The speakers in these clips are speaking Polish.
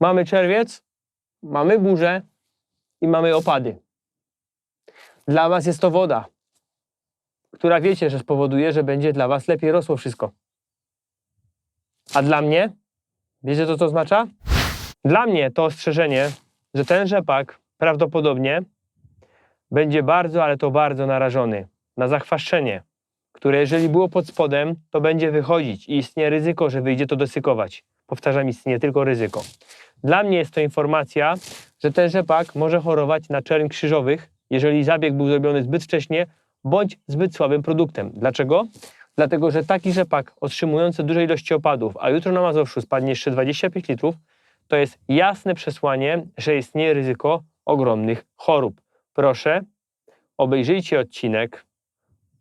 Mamy czerwiec, mamy burzę i mamy opady. Dla Was jest to woda, która wiecie, że spowoduje, że będzie dla Was lepiej rosło wszystko. A dla mnie, wiecie to co oznacza? Dla mnie to ostrzeżenie, że ten rzepak prawdopodobnie będzie bardzo, ale to bardzo narażony na zachwaszczenie, które jeżeli było pod spodem, to będzie wychodzić i istnieje ryzyko, że wyjdzie to dosykować. Powtarzam, istnieje tylko ryzyko. Dla mnie jest to informacja, że ten rzepak może chorować na czerń krzyżowych, jeżeli zabieg był zrobiony zbyt wcześnie bądź zbyt słabym produktem. Dlaczego? Dlatego, że taki rzepak otrzymujący duże ilości opadów, a jutro na Mazowszu spadnie jeszcze 25 litrów, to jest jasne przesłanie, że istnieje ryzyko ogromnych chorób. Proszę, obejrzyjcie odcinek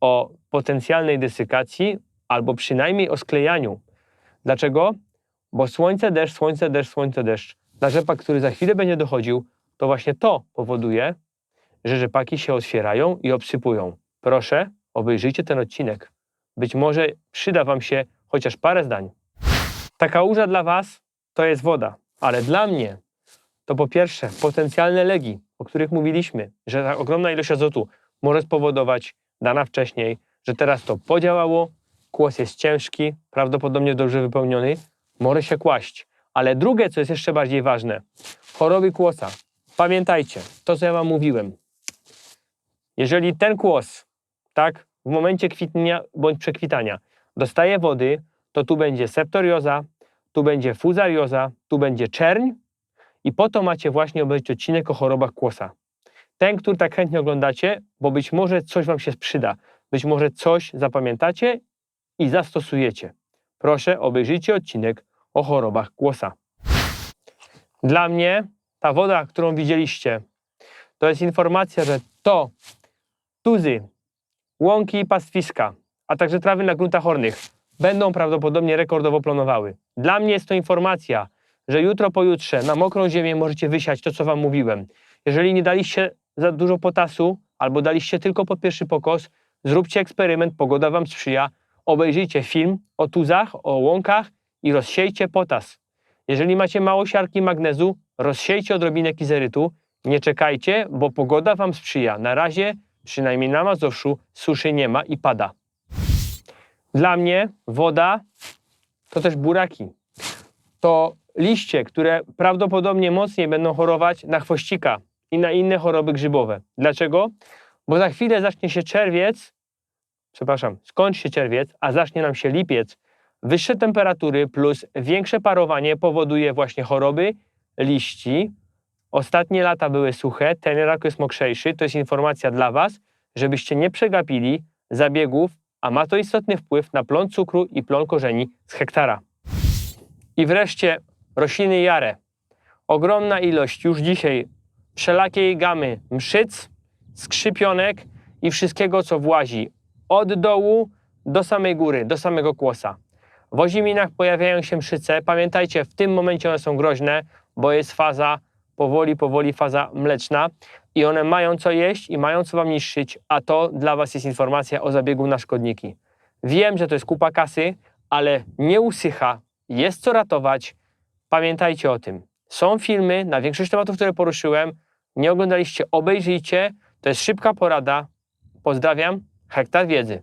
o potencjalnej desykacji albo przynajmniej o sklejaniu. Dlaczego? Bo słońce, deszcz, słońce, deszcz, słońce, deszcz. Na rzepak, który za chwilę będzie dochodził, to właśnie to powoduje, że rzepaki się otwierają i obsypują. Proszę, obejrzyjcie ten odcinek. Być może przyda Wam się chociaż parę zdań. Ta kałuża dla Was to jest woda, ale dla mnie to po pierwsze potencjalne legi, o których mówiliśmy, że ta ogromna ilość azotu może spowodować dana wcześniej, że teraz to podziałało, kłos jest ciężki, prawdopodobnie dobrze wypełniony, może się kłaść. Ale drugie, co jest jeszcze bardziej ważne, choroby kłosa. Pamiętajcie, to co ja Wam mówiłem. Jeżeli ten kłos, tak, w momencie kwitnienia bądź przekwitania dostaje wody, to tu będzie septorioza, tu będzie fuzarioza, tu będzie czerń i po to macie właśnie obejrzeć odcinek o chorobach kłosa. Ten, który tak chętnie oglądacie, bo być może coś Wam się przyda, być może coś zapamiętacie i zastosujecie. Proszę, obejrzyjcie odcinek o chorobach kłosa. Dla mnie ta woda, którą widzieliście, to jest informacja, że to tuzy, łąki i pastwiska, a także trawy na gruntach hornych będą prawdopodobnie rekordowo planowały. Dla mnie jest to informacja, że jutro, pojutrze na mokrą ziemię możecie wysiać to, co Wam mówiłem. Jeżeli nie daliście za dużo potasu albo daliście tylko pod pierwszy pokos, zróbcie eksperyment, pogoda Wam sprzyja, obejrzyjcie film o tuzach, o łąkach i rozsiejcie potas. Jeżeli macie mało siarki magnezu, rozsiejcie odrobinę kizerytu. Nie czekajcie, bo pogoda Wam sprzyja. Na razie, przynajmniej na Mazowszu, suszy nie ma i pada. Dla mnie woda to też buraki. To liście, które prawdopodobnie mocniej będą chorować na chwościka i na inne choroby grzybowe. Dlaczego? Bo za chwilę zacznie się czerwiec, przepraszam, skończy się czerwiec, a zacznie nam się lipiec. Wyższe temperatury plus większe parowanie powoduje właśnie choroby liści. Ostatnie lata były suche, ten rok jest mokrzejszy. To jest informacja dla Was, żebyście nie przegapili zabiegów, a ma to istotny wpływ na plon cukru i plon korzeni z hektara. I wreszcie rośliny jare. Ogromna ilość już dzisiaj wszelakiej gamy mszyc, skrzypionek i wszystkiego, co włazi od dołu do samej góry, do samego kłosa. W oziminach pojawiają się mszyce. Pamiętajcie, w tym momencie one są groźne, bo jest faza powoli, powoli faza mleczna i one mają co jeść i mają co wam niszczyć, a to dla was jest informacja o zabiegu na szkodniki. Wiem, że to jest kupa kasy, ale nie usycha, jest co ratować. Pamiętajcie o tym. Są filmy na większość tematów, które poruszyłem. Nie oglądaliście, obejrzyjcie. To jest szybka porada. Pozdrawiam, hektar wiedzy.